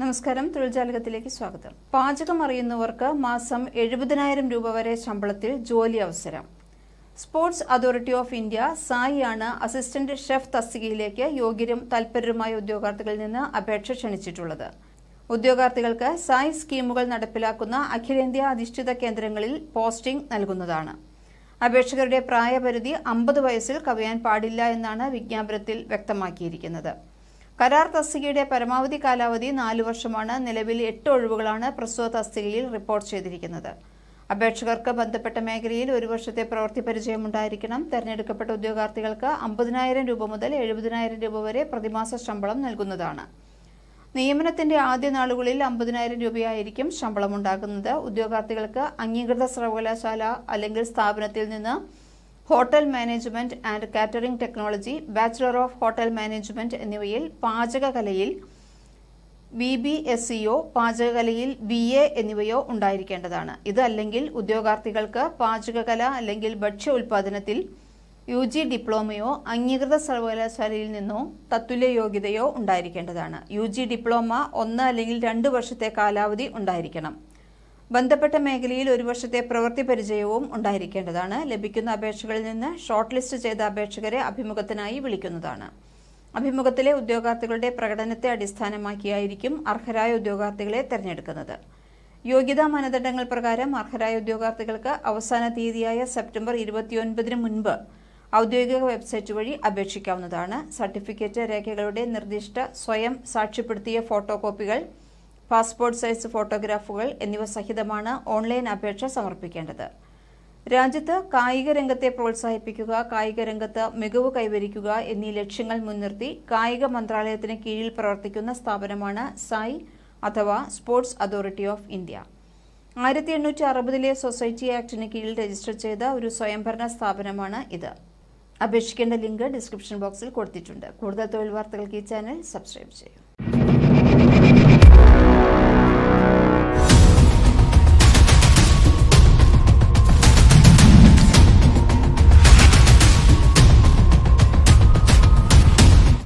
നമസ്കാരം. തൊഴിൽജാലകത്തിലേക്ക് സ്വാഗതം. പാചകം അറിയുന്നവർക്ക് മാസം എഴുപതിനായിരം രൂപ വരെ ശമ്പളത്തിൽ ജോലി അവസരം. Sports authority of India SAI ആണ് അസിസ്റ്റന്റ് ഷെഫ് തസ്തികയിലേക്ക് യോഗ്യരും താൽപര്യരുമായ ഉദ്യോഗാർത്ഥികളിൽ നിന്ന് അപേക്ഷ ക്ഷണിച്ചിട്ടുള്ളത്. ഉദ്യോഗാർത്ഥികൾക്ക് സായി സ്കീമുകൾ നടപ്പിലാക്കുന്ന അഖിലേന്ത്യാ അധിഷ്ഠിത കേന്ദ്രങ്ങളിൽ പോസ്റ്റിംഗ് നൽകുന്നതാണ്. അപേക്ഷകരുടെ പ്രായപരിധി അമ്പത് വയസ്സിൽ കവിയാൻ പാടില്ല എന്നാണ് വിജ്ഞാപനത്തിൽ വ്യക്തമാക്കിയിരിക്കുന്നത്. കരാർ തസ്തികയുടെ പരമാവധി കാലാവധി നാലു വർഷമാണ്. നിലവിൽ എട്ട് ഒഴിവുകളാണ് പ്രസ്തുത തസ്തികയിൽ റിപ്പോർട്ട് ചെയ്തിരിക്കുന്നത്. അപേക്ഷകർക്ക് ബന്ധപ്പെട്ട മേഖലയിൽ ഒരു വർഷത്തെ പ്രവൃത്തി പരിചയമുണ്ടായിരിക്കണം തെരഞ്ഞെടുക്കപ്പെട്ട ഉദ്യോഗാർത്ഥികൾക്ക് അമ്പതിനായിരം രൂപ മുതൽ എഴുപതിനായിരം രൂപ വരെ പ്രതിമാസ ശമ്പളം നൽകുന്നതാണ്. നിയമനത്തിന്റെ ആദ്യ നാളുകളിൽ അമ്പതിനായിരം രൂപയായിരിക്കും ശമ്പളമുണ്ടാകുന്നത് ഉദ്യോഗാർത്ഥികൾക്ക് അംഗീകൃത സർവകലാശാല അല്ലെങ്കിൽ സ്ഥാപനത്തിൽ നിന്ന് hotel management and catering technology bachelor of hotel management എന്നിവയിൽ പാചകകലയിൽ ബി ബി എസ് സിയോ പാചകകലയിൽ ബി എ എന്നിവയോ ഉണ്ടായിരിക്കേണ്ടതാണ്. ഇത് അല്ലെങ്കിൽ ഉദ്യോഗാർത്ഥികൾക്ക് പാചകകല അല്ലെങ്കിൽ ഭക്ഷ്യ ഉൽപാദനത്തിൽ യു ജി ഡിപ്ലോമയോ അംഗീകൃത സർവകലാശാലയിൽ നിന്നോ തത്തുല്യ യോഗ്യതയോ ഉണ്ടായിരിക്കേണ്ടതാണ്. യു ജി ഡിപ്ലോമ ഒന്ന് അല്ലെങ്കിൽ രണ്ട് വർഷത്തെ കാലാവധി ഉണ്ടായിരിക്കണം. ബന്ധപ്പെട്ട മേഖലയിൽ ഒരു വർഷത്തെ പ്രവൃത്തി പരിചയവും ഉണ്ടായിരിക്കേണ്ടതാണ്. ലഭിക്കുന്ന അപേക്ഷകളിൽ നിന്ന് ഷോർട്ട് ലിസ്റ്റ് ചെയ്ത അപേക്ഷകരെ അഭിമുഖത്തിനായി വിളിക്കുന്നതാണ്. അഭിമുഖത്തിലെ ഉദ്യോഗാർത്ഥികളുടെ പ്രകടനത്തെ അടിസ്ഥാനമാക്കിയായിരിക്കും അർഹരായ ഉദ്യോഗാർത്ഥികളെ തെരഞ്ഞെടുക്കുന്നത്. യോഗ്യതാ മാനദണ്ഡങ്ങൾ പ്രകാരം അർഹരായ ഉദ്യോഗാർത്ഥികൾക്ക് അവസാന തീയതിയായ സെപ്റ്റംബർ ഇരുപത്തിയൊൻപതിന് മുൻപ് ഔദ്യോഗിക വെബ്സൈറ്റ് വഴി അപേക്ഷിക്കാവുന്നതാണ്. സർട്ടിഫിക്കറ്റ് രേഖകളുടെ നിർദ്ദിഷ്ട സ്വയം സാക്ഷ്യപ്പെടുത്തിയ ഫോട്ടോ കോപ്പികൾ പാസ്പോർട്ട് സൈസ് ഫോട്ടോഗ്രാഫുകൾ എന്നിവ സഹിതമാണ് ഓൺലൈൻ അപേക്ഷ സമർപ്പിക്കേണ്ടത്. രാജ്യത്ത് കായിക രംഗത്തെ പ്രോത്സാഹിപ്പിക്കുക കായിക രംഗത്ത് മികവ് കൈവരിക്കുക എന്നീ ലക്ഷ്യങ്ങൾ മുൻനിർത്തി കായിക മന്ത്രാലയത്തിന് കീഴിൽ പ്രവർത്തിക്കുന്ന സ്ഥാപനമാണ് സായി അഥവാ സ്പോർട്സ് അതോറിറ്റി ഓഫ് ഇന്ത്യ. ആയിരത്തി എണ്ണൂറ്റി അറുപതിലെ സൊസൈറ്റി ആക്ടിന് കീഴിൽ രജിസ്റ്റർ ചെയ്ത ഒരു സ്വയംഭരണ സ്ഥാപനമാണ് ഇത്. അപേക്ഷിക്കേണ്ട ലിങ്ക് ഡിസ്ക്രിപ്ഷൻ ബോക്സിൽ കൊടുത്തിട്ടുണ്ട്. കൂടുതൽ തൊഴിൽ വാർത്തകൾക്ക് ഈ ചാനൽ സബ്സ്ക്രൈബ് ചെയ്യൂ.